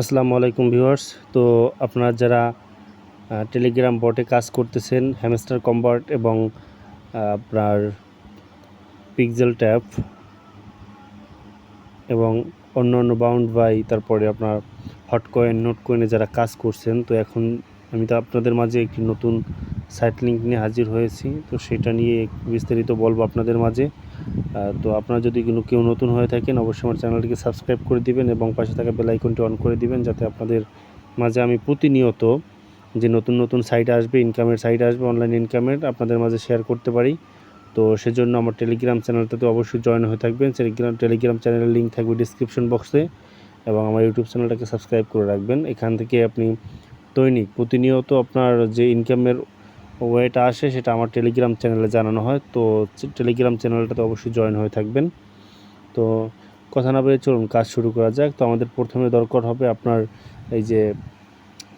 আসসালামু আলাইকুম ভিউয়ার্স। তো আপনারা যারা টেলিগ্রাম বটে কাজ করতেছেন হ্যামস্টার কম্বার্ট এবং আপনার পিক্সেল ট্যাপ এবং অন্য অন্য বাউন্ড বাই তারপরে আপনার হট কয়েন নোট কয়েনে যারা কাজ করছেন, তো এখন আমি তো আপনাদের মাঝে একটি নতুন সাইট লিঙ্ক নিয়ে হাজির হয়েছি। তো সেটা নিয়ে বিস্তারিত বলব আপনাদের মাঝে। তো আপনারা যদি কেউ নতুন হয়ে থাকেন, অবশ্যই আমার চ্যানেলটিকে সাবস্ক্রাইব করে দিবেন এবং পাশে থাকা বেল আইকনটি অন করে দিবেন যাতে আপনাদের মাঝে আমি প্রতিনিয়ত যে নতুন নতুন সাইট আসবে ইনকামের সাইট আসবে অনলাইন ইনকামের আপনাদের মাঝে শেয়ার করতে পারি। তো সেজন্য আমার টেলিগ্রাম চ্যানেলটাতে অবশ্যই জয়েন হয়ে থাকবেন। টেলিগ্রাম টেলিগ্রাম চ্যানেলের লিঙ্ক থাকবে ডিসক্রিপশন বক্সে এবং আমার ইউটিউব চ্যানেলটাকে সাবস্ক্রাইব করে রাখবেন। এখান থেকে আপনি দৈনিক, প্রতিনিয়ত আপনার যে ইনকামের ওয়েটা আসে, সেটা আমার টেলিগ্রাম চ্যানেলে জানানো হয়। তো টেলিগ্রাম চ্যানেলটাতে অবশ্যই জয়েন হয়ে থাকবেন। তো কথা না বলে চলুন, কাজ শুরু করা যাক। তো আমাদের প্রথমে দরকার হবে আপনার এই যে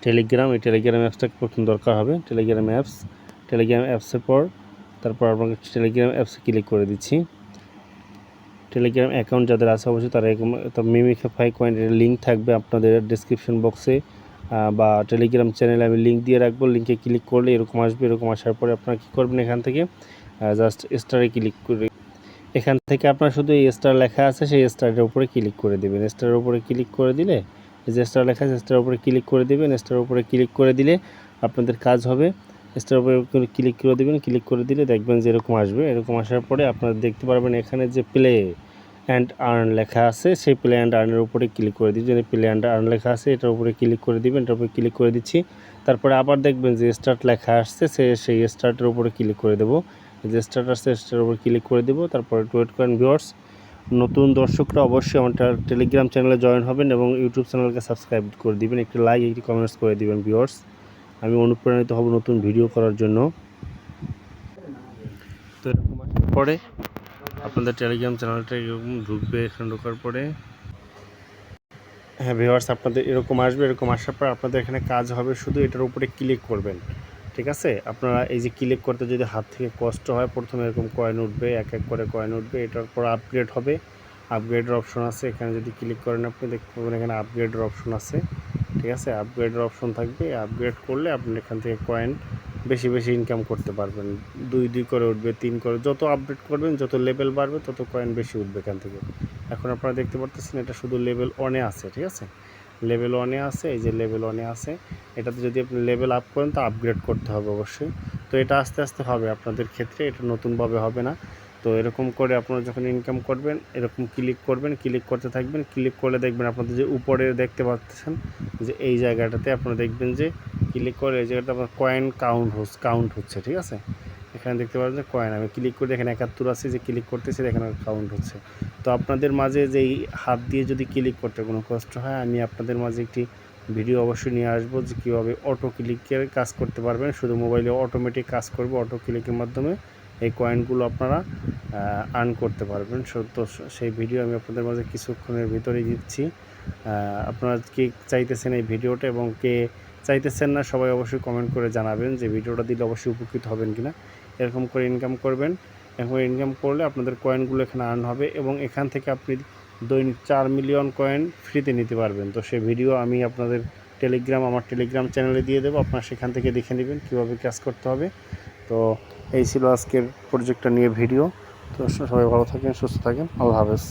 টেলিগ্রাম এই টেলিগ্রাম অ্যাপসটা প্রথম দরকার হবে। টেলিগ্রাম অ্যাপস টেলিগ্রাম অ্যাপসের পর, তারপর আপনাকে টেলিগ্রাম অ্যাপসে ক্লিক করে দিচ্ছি। টেলিগ্রাম অ্যাকাউন্ট যাদের আছে, অবশ্যই তারা এরকম মিমিফাই কয়েনের লিঙ্ক থাকবে আপনাদের ডিসক্রিপশন বক্সে বা টেলিগ্রাম চ্যানেলে আমি লিঙ্ক দিয়ে রাখব। লিঙ্কে ক্লিক করলে এরকম আসবে, এরকম আসার পরে আপনারা কী করবেন এখান থেকে? জাস্ট স্টারে ক্লিক করে এখান থেকে আপনার শুধু এই স্টার লেখা আছে, সেই স্টারের উপরে ক্লিক করে দেবেন। স্টারের উপরে ক্লিক করে দিলে যে স্টার লেখা আছে স্টারের উপরে ক্লিক করে দেবেন। স্টারের উপরে ক্লিক করে দিলে আপনাদের কাজ হবে। স্টার উপরে ক্লিক করে দেবেন ক্লিক করে দিলে দেখবেন যে এরকম আসবে। এরকম আসার পরে আপনারা দেখতে পারবেন এখানে যে প্লে অ্যান্ড আর্ন লেখা আছে, সেই প্লে অ্যান্ড আর্নের উপরে ক্লিক করে দিবেন প্লে অ্যান্ড আর্ন লেখা আছে, এটার উপরে ক্লিক করে দিবেন, এটার উপরে ক্লিক করে দিচ্ছি। তারপরে আবার দেখবেন যে স্টার্ট লেখা আসছে, সে সেই স্টার্টের উপরে ক্লিক করে দেবো। যে স্টার্ট আসছে স্টার্টের উপরে ক্লিক করে দেবো। তারপরে ওয়েট করেন ভিউয়ার্স নতুন দর্শকরা অবশ্যই আমার টেলিগ্রাম চ্যানেলে জয়েন হবেন এবং ইউটিউব চ্যানেলকে সাবস্ক্রাইব করে দিবেন। একটি লাইক একটি কমেন্টস করে দিবেন ভিউয়ার্স আমি অনুপ্রাণিত হব নতুন ভিডিও করার জন্য। তো এরকম পরে আপনাদের টেলিগ্রাম চ্যানেলটা এরকম ঢুকবে, এখানে ঢোকার পরে। হ্যাঁ ভিউয়ার্স আপনাদের এরকম আসবে, এরকম আসার পর আপনাদের এখানে কাজ হবে, শুধু এটার উপরে ক্লিক করবেন। ঠিক আছে? আপনারা এই যে ক্লিক করতে যদি হাত থেকে কষ্ট হয়, প্রথমে এরকম কয়েন উঠবে, এক এক করে কয়েন উঠবে, এটার পর আপগ্রেড হবে। আপগ্রেডের অপশন আছে, এখানে যদি ক্লিক করেন আপনি, দেখতে পাবেন এখানে আপগ্রেডের অপশন আছে। ঠিক আছে? আপগ্রেডের অপশন থাকবে আপগ্রেড করলে আপনি এখান থেকে কয়েন বেশি বেশি ইনকাম করতে পারবেন। দুই দুই করে উঠবে, তিন করে, যত আপডেট করবেন, যত লেভেল বাড়বে, তত কয়েন বেশি উঠবে এখান থেকে। এখন আপনারা দেখতে পারতেছেন এটা শুধু লেভেল ওয়ানে আছে, ঠিক আছে? লেভেল ওয়ানে আছে, এই যে লেভেল ওয়ানে আছে, এটাতে যদি আপনি লেভেল আপ করেন, তো আপগ্রেড করতে হবে অবশ্যই। তো এটা আস্তে আস্তে হবে আপনাদের ক্ষেত্রে, এটা নতুনভাবে হবে না। তো এরকম করে আপনারা যখন ইনকাম করবেন, এরকম ক্লিক করবেন ক্লিক করতে থাকবেন ক্লিক করলে দেখবেন আপনাদের যে উপরে দেখতে পাচ্ছেন, যে এই জায়গাটাতে আপনারা দেখবেন যে ক্লিক করে এই জায়গাটা আপনার কয়েন কাউন্ট হচ্ছে কাউন্ট হচ্ছে, ঠিক আছে? এখানে দেখতে পাচ্ছেন যে কয়েন আমি ক্লিক করে এখানে একাত্তর আছে, যে ক্লিক করতেছি, এখানে কাউন্ট হচ্ছে। তো আপনাদের মাঝে যেই হাত দিয়ে যদি ক্লিক করতে কোনো কষ্ট হয়, আমি আপনাদের মাঝে একটি ভিডিও অবশ্যই নিয়ে আসব যে কীভাবে অটো ক্লিকের কাজ করতে পারবেন। শুধু মোবাইলে অটোমেটিক কাজ করবে অটো ক্লিকের মাধ্যমে এই কয়েনগুলো আপনারা আর্ন করতে পারবেন। তো সেই ভিডিও আমি আপনাদের মাঝে কিছুক্ষণের ভিতরেই দিচ্ছি। আপনারা কে চাইতেছেন এই ভিডিওটা এবং কে চাইতেছেন না, সবাই অবশ্যই কমেন্ট করে জানাবেন যে ভিডিওটা দিলে অবশ্যই উপকৃত হবেন কিনা। এরকম করে ইনকাম করবেন। এরকম ইনকাম করলে আপনাদের কয়েনগুলো এখানে আর্ন হবে এবং এখান থেকে আপনি দৈনিক চার মিলিয়ন কয়েন ফ্রিতে নিতে পারবেন। তো সে ভিডিও আমি আপনাদের টেলিগ্রাম আমার টেলিগ্রাম চ্যানেলে দিয়ে দেবো। আপনারা সেখান থেকে দেখে নেবেন কীভাবে কাজ করতে হবে। তো এই ছিল আজকের প্রজেক্টটা নিয়ে ভিডিও তো সবাই ভালো থাকেন, সুস্থ থাকেন। আল্লাহ হাফেজ।